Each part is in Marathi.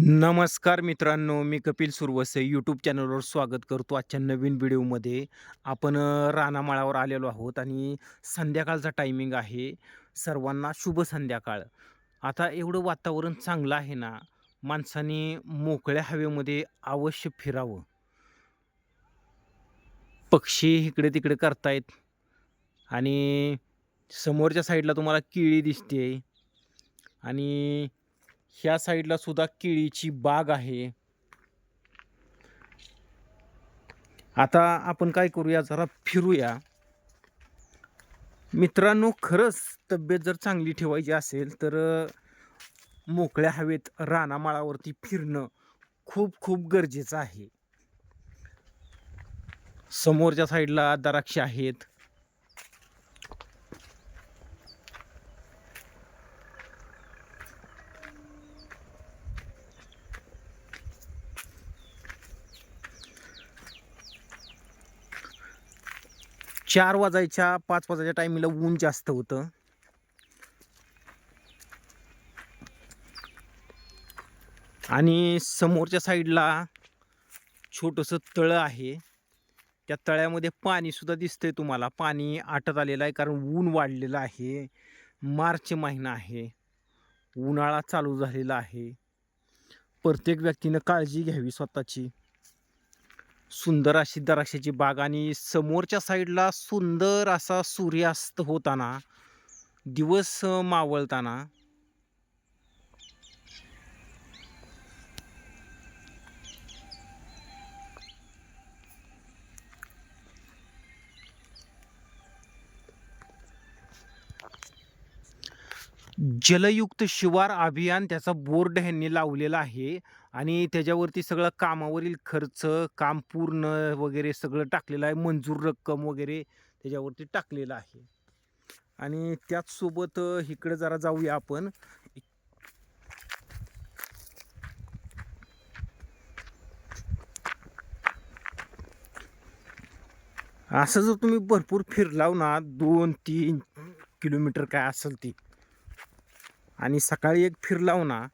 नमस्कार मित्रांनो मी कपिल सुरवसे यूट्यूब चॅनलवर स्वागत करतो आजच्या नवीन व्हिडिओमध्ये आपण रानामाळावर आलेलो आहोत आणि संध्याकाळचा टायमिंग आहे. सर्वांना शुभ संध्याकाळ. आता एवढं वातावरण चांगलं आहे ना माणसाने मोकळ्या हवेमध्ये अवश्य फिरावं. पक्षी इकडे तिकडे करतायत आणि समोरच्या साईडला तुम्हाला केळी दिसते आणि ह्या साईडला सुद्धा केळीची बाग आहे. आता आपण काय करूया जरा फिरूया. मित्रांनो खरंच तब्येत जर चांगली ठेवायची असेल तर मोकळ्या हवेत रानामाळावरती फिरणं खूप खूप गरजेचं आहे. समोरच्या साईडला द्राक्ष आहेत. चार वाजायच्या पाच वाजायच्या टायमिंगला ऊन जास्त होतं. आणि समोरच्या साईडला छोटंसं तळं आहे. त्या तळ्यामध्ये पाणी सुद्धा दिसतंय तुम्हाला. पाणी आटत आलेलं आहे कारण ऊन वाढलेलं आहे. मार्च महिना आहे. उन्हाळा चालू झालेला आहे. प्रत्येक व्यक्तीनं काळजी घ्यावी स्वतःची. सुंदर अशी द्राक्षाची बाग आणि समोरच्या साईडला सुंदर असा सूर्यास्त होताना दिवस मावळताना जलयुक्त शिवार अभियान त्याचा बोर्ड ह्यांनी लावलेला आहे आणि त्याच्यावरती सगळं कामावरील खर्च काम पूर्ण वगैरे सगळं टाकलेलं आहे मंजूर रक्कम वगैरे त्याच्यावरती टाकलेलं आहे. आणि त्याचसोबत इकडं इकडे जरा जाऊया आपण. असं जर तुम्ही भरपूर फिरलाव ना दोन तीन किलोमीटर काय असेल ती. आणि सकाळी एक फिरलाव ना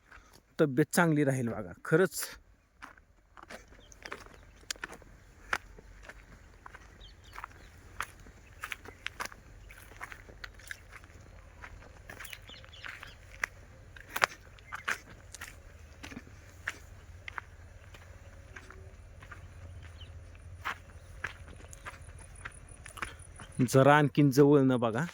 तब्येत चांगली राहील बघा. खरंच. जरा आणखीन जवळ न बघा.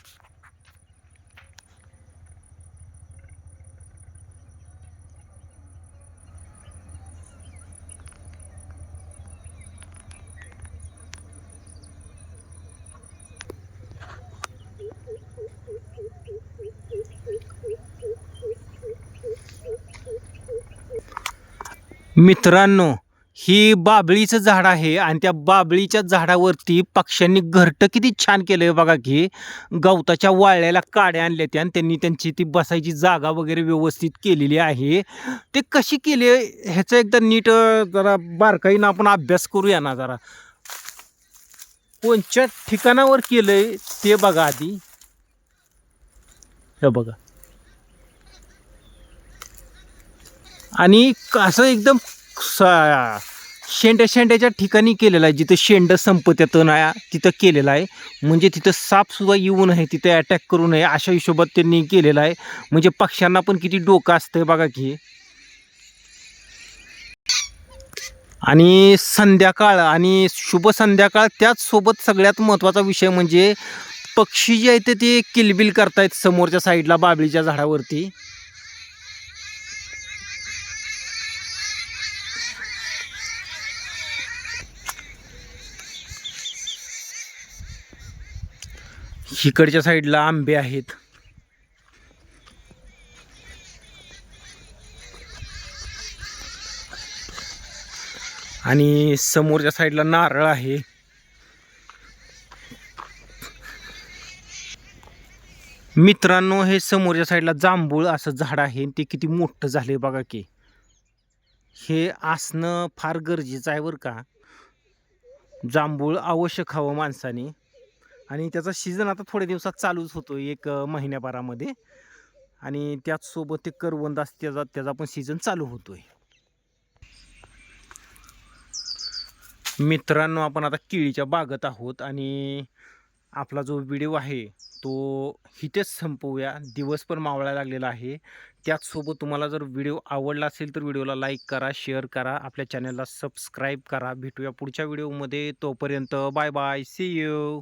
मित्रांनो ही बाबळीचं झाड आहे आणि त्या बाबळीच्या झाडावरती पक्ष्यांनी घरटं किती छान केलं आहे हो बघा की. गवताच्या वाळल्याला काड्या आणल्या त्या आणि त्यांनी त्यांची ती बसायची जागा वगैरे व्यवस्थित केलेली आहे. ते कशी केली ह्याचं एकदा नीट जरा बारकाईनं आपण अभ्यास करूया ना जरा. कोणच्या ठिकाणावर केलं आहे ते बघा आधी. हे बघा. आणि असं एकदम शेंड्या शेंड्याच्या ठिकाणी केलेलं आहे. जिथं शेंड संपत येतं तिथं केलेलं आहे. म्हणजे तिथं सापसुद्धा येऊ नये तिथं अटॅक करू नये अशा हिशोबात त्यांनी केलेलं आहे. म्हणजे पक्ष्यांना पण किती डोकं असतंय बघा की. आणि संध्याकाळ आणि शुभ संध्याकाळ त्याच सोबत सगळ्यात महत्त्वाचा विषय म्हणजे पक्षी जे आहेत ते किलबिल करतायत समोरच्या साईडला बाबळीच्या झाडावरती. इकडच्या साईडला आंबे आहेत. आणि समोरच्या साईडला नारळ आहे. मित्रांनो हे समोरच्या साईडला जांभूळ असं झाड आहे ते किती मोठं झाले बघा की. हे असणं फार गरजेचं आहे बरं का. जांभूळ आवश्यक हवं माणसाने. आणि त्याचा सीझन आता थोड्या दिवसात चालूच होतो एक महिन्याभरामध्ये. आणि त्याचसोबत ते करवंद असते त्याचा त्याचा पण सीझन चालू होतो आहे मित्रांनो आपण आता केळीच्या बागत आहोत आणि आपला जो व्हिडिओ आहे तो हितेच संपवूया. दिवस पण मावळायला लागलेला आहे. त्याचसोबत तुम्हाला जर व्हिडिओ आवडला असेल तर व्हिडिओला लाईक करा शेअर करा आपल्या चॅनलला सबस्क्राईब करा. भेटूया पुढच्या व्हिडिओमध्ये. तोपर्यंत बाय बाय सी यू.